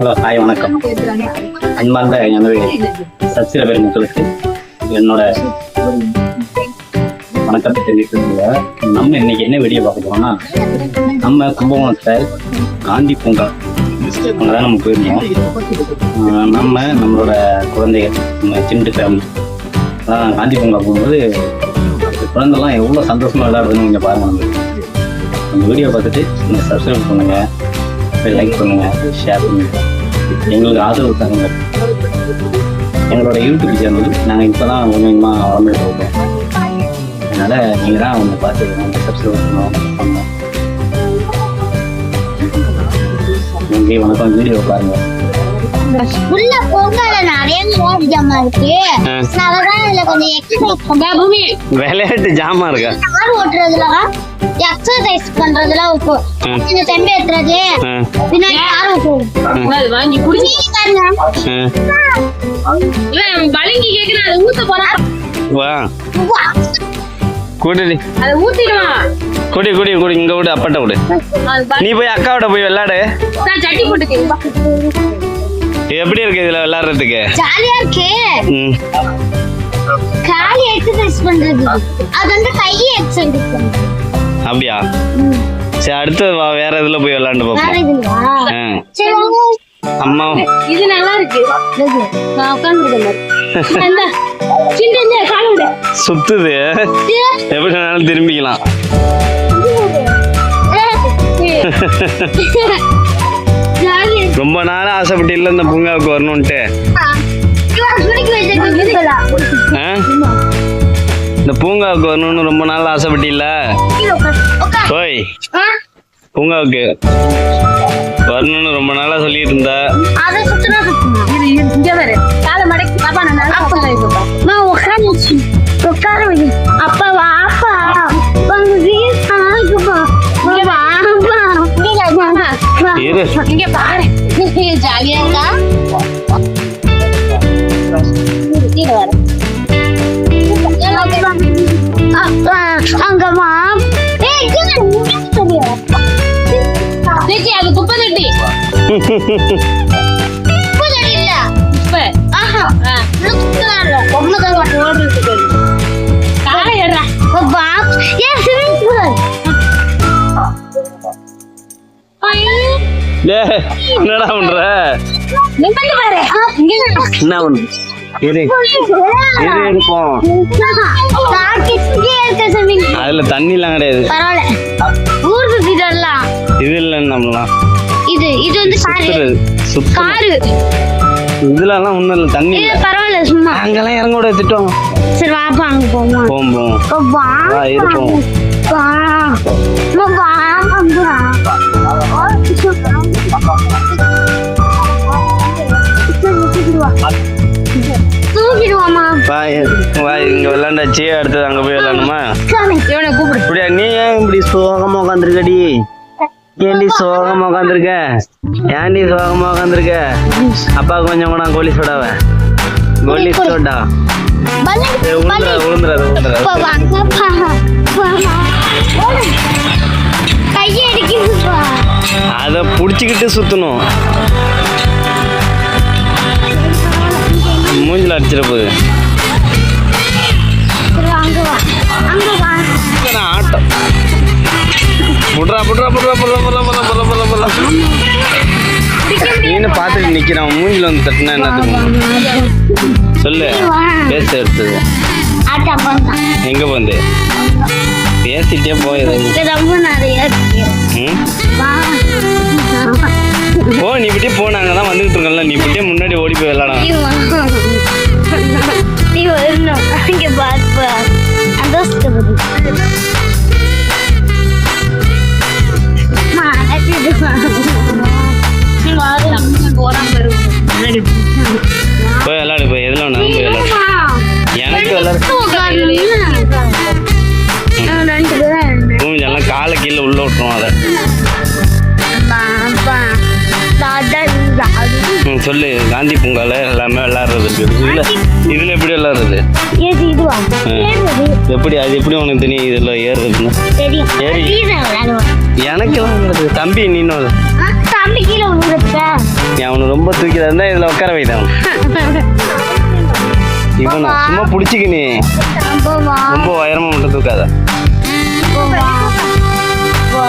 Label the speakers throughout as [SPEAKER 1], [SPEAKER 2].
[SPEAKER 1] Hello hi வணக்கம். அன்பார்ந்த எனது சப்ஸ்கிரைபர் மக்களுக்கு என்னோட வணக்கத்தை தெரிவிக்கிறதுல நம்ம இன்னைக்கு என்ன வீடியோ பார்க்க போறோம்னா நம்ம கும்பகோணத்தில் காந்தி பூங்கா அங்கே தான் நம்ம போயிருந்தோம். நம்ம நம்மளோட குழந்தைகள் நம்ம சிண்டு ஃபேமிலி அதான் காந்தி பூங்கா போகும்போது குழந்தைலாம் எவ்வளோ சந்தோஷமா விளையாடுறதுன்னு நீங்கள் பாருங்க நம்மளுக்கு. அந்த வீடியோ பார்த்துட்டு நீங்கள் சப்ஸ்கிரைப் பண்ணுங்கள் லைக் பண்ணுங்கள் ஷேர் பண்ணுங்கள் எங்களுக்கு ஆதரவு தாங்க எங்களோட யூடியூப் சேனல் நாங்கள் இப்போ தான் கொஞ்சம் கொஞ்சமாக வளர்ந்துட்டு இருக்கோம் அதனால் நீங்கள் தான் அவங்க பார்த்து வந்து சப்ஸ்கிரைப் பண்ணணும். பண்ணணும் நன்றி வணக்கம். வீடியோ பாருங்கள்
[SPEAKER 2] உள்ள பொங்கல நிறைய ஜாமா இருக்கு. அதனாலதான் இதுல கொஞ்சம் எக்ஸசைஸ்
[SPEAKER 1] விளையாட்டு ஜாமா இருக்கா?
[SPEAKER 2] கார் ஓட்டுறதுல எக்ஸசைஸ் பண்றதுல இருக்கும் இந்த தெம்பு ஏத்துறது. பின்னாடி கார் ஓட்டுறது.
[SPEAKER 3] வாங்கி குடி இவன் வழங்கி கேக்குறான் அதை ஊத்த போறான்
[SPEAKER 1] வா. கூட்டி
[SPEAKER 3] அதை ஊத்திடுவான்
[SPEAKER 1] குடி குடி குடி. இங்கே விடு அப்பாட்ட விடு. நீ போய் அக்காவோட போய் விளையாடு.
[SPEAKER 3] சட்டி போட்டுக்கேன்
[SPEAKER 1] எப்படி இருக்கு இதில் விளையாடுறதுக்கு?
[SPEAKER 2] ஜாலியா இருக்கு.
[SPEAKER 1] ம்.
[SPEAKER 2] காலி எக்ஸசைஸ் பண்றது. அது வந்து கையை எக்ஸசைஸ் பண்றது.
[SPEAKER 1] அப்படியா? சரி அடுத்து வா வேற இதில் போய் விளையாண்டு
[SPEAKER 2] வாங்க.
[SPEAKER 1] அம்மா.
[SPEAKER 3] இது நல்லா இருக்கு. நான் விட.
[SPEAKER 1] சுத்துது. எப்படி வேணாலும் திரும்பிக்கலாம். ரொம்ப நாளாக ஆசைப்பட்டு இல்லை இந்த பூங்காவுக்கு வரணும்ட்டு இந்த பூங்காவுக்கு வரணும்னு ரொம்ப நாள் ஆசைப்பட்டு இல்ல?
[SPEAKER 2] போய்
[SPEAKER 1] பூங்காவுக்கு வரணும்னு ரொம்ப நாளா சொல்லிட்டு இருந்தா
[SPEAKER 2] அப்பா. இங்க
[SPEAKER 3] பாரு.
[SPEAKER 2] ചേച്ചി അത് കുപ്പ തട്ടി കുപ്പ തട്ടിയില്ല
[SPEAKER 3] കുപ്പ ആഹാ
[SPEAKER 2] ഒന്നൊക്കെ കാളയടാ ബാപ്പ് ഞാൻ സ്വിമ്മിംഗ്
[SPEAKER 1] പൂൾ என்னடா பண்ற என்ன பண்ற இரு இரு இருப்போம் அதுல தண்ணி எல்லாம் கிடையாது இது இல்லை நம்மளாம்
[SPEAKER 2] இது இது வந்து காரு. காரு.
[SPEAKER 1] இதுல எல்லாம் ஒண்ணும் இல்லை தண்ணி இல்லை
[SPEAKER 2] பரவாயில்ல சும்மா.
[SPEAKER 1] அங்கெல்லாம் இறங்க கூட திட்டம்
[SPEAKER 2] சரி வாப்பா அங்க போவோம்.
[SPEAKER 1] போம் போம்
[SPEAKER 2] வா
[SPEAKER 1] வா, இருப்போம்.
[SPEAKER 2] வா. வா. தூக்கிடுவாமா
[SPEAKER 1] வா. இங்க விளையாண்டாச்சு அடுத்தது அங்க போய் விளையாடணுமா?
[SPEAKER 3] இவனை கூப்பிடு.
[SPEAKER 1] இப்படியா நீ ஏன் இப்படி சோகமா உட்காந்துருக்கடி? ஏன்டி சோகமா உட்காந்துருக்க ஏன்டி சோகமா உட்காந்துருக்க அப்பா கொஞ்சம் கூட கோலி சோடாவ கோலி சோடா. உளுந்துற உளுந்துற உளுந்துற அதை புடிச்சுக்கிட்டு சுத்தணும். மூஞ்சில அடிச்சிட போகுது. ஆட்டம். புட்றா புட்றா புட்றா புட்றா புட்றா புட்றா புட்றா புட்றா புட்றா. நீனு பார்த்துட்டு நிக்கிறான் மூஞ்சில வந்து தட்டினா என்னத்துக்கு சொல்லு பேச எடுத்தது எங்க வந்து பேசிட்டே போயிரு
[SPEAKER 2] இது ரொம்ப நிறைய இருக்கு.
[SPEAKER 1] ம்?
[SPEAKER 2] வா.
[SPEAKER 1] போ நீ விட்டே போ நாங்க தான் வந்துகிட்டு இருக்கோம்ல. நீ விட்டே முன்னாடி ஓடி போய் விளையாடலாம். கீழே உள்ள விட்டுருவோம் அதை. ம் சொல்லு காந்தி பூங்கால எல்லாமே விளாட்றது இருக்குது இதில் இதில் எப்படி
[SPEAKER 2] விளாட்றது?
[SPEAKER 1] எப்படி அது எப்படி உனக்கு தெரியும் இதில் ஏறுறதுன்னு? எனக்கு எனக்கெல்லாம் தம்பி நீனும்
[SPEAKER 2] தம்பி
[SPEAKER 1] அவனை ரொம்ப தூக்கிதான் இருந்தா இதில் உட்கார வைதான். இவன் சும்மா
[SPEAKER 2] பிடிச்சிக்கினே.
[SPEAKER 1] ரொம்ப உயரமாக மட்டும் தூக்காத.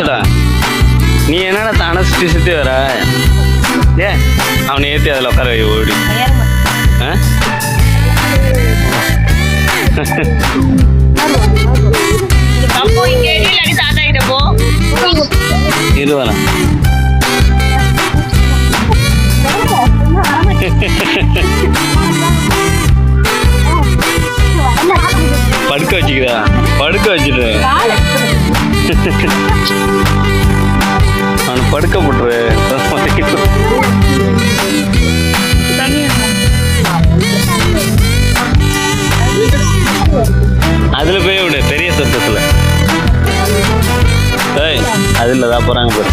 [SPEAKER 1] ஏ கோலிச்சடா நீ என்னடா தானே சுற்றி வர? ஏ அவனை ஏற்றி அதில் உட்கார வை ஓடி. ஆ? படுக்க போட்டுரு. அதுல போய் விடு பெரிய சத்தத்துல. அதுல தான் போறாங்க பாரு.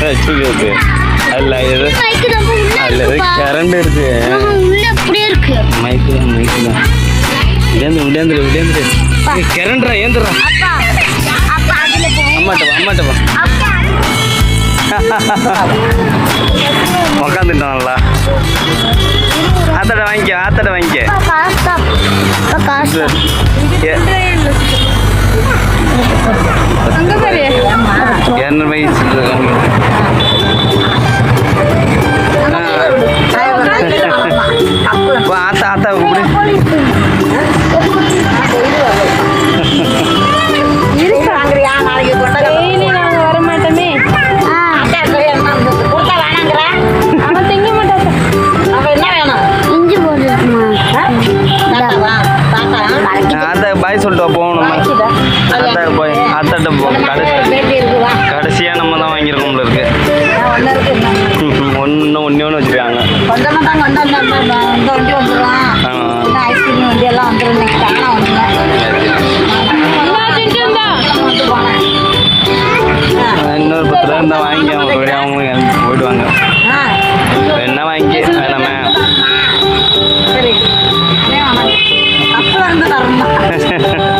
[SPEAKER 1] பேசு அல்ல எது அல்ல எது கரண்ட் இருக்கு. மைக்கு தான் மைக்கு தான் விடேந்திர விடேந்திர விடேந்திர கரண்ட்ரா ஏந்திரா
[SPEAKER 2] அதுல
[SPEAKER 1] உக்காந்துட்டான்ல. ஆத்தட வாங்கிக்க ஆத்தட வாங்கிக்க. இரநூறு வயசு? ஆத்தா பாய் சொல்லிட்டு வா, போகணும் ஆத்தா போய் ஆத்தாட்ட போ கடைசி. கடைசியா நம்ம தான் வாங்கியிருக்கோம்ல இருக்கு. ஒன்று ஒன்று ஒன்று வச்சிருக்காங்க. இன்னொரு பத்து ரூபா இருந்தால் வாங்கி அவங்க போய் அவங்க கிளம்பி போயிடுவாங்க. என்ன வாங்கி. வேணாமே Ha ha ha!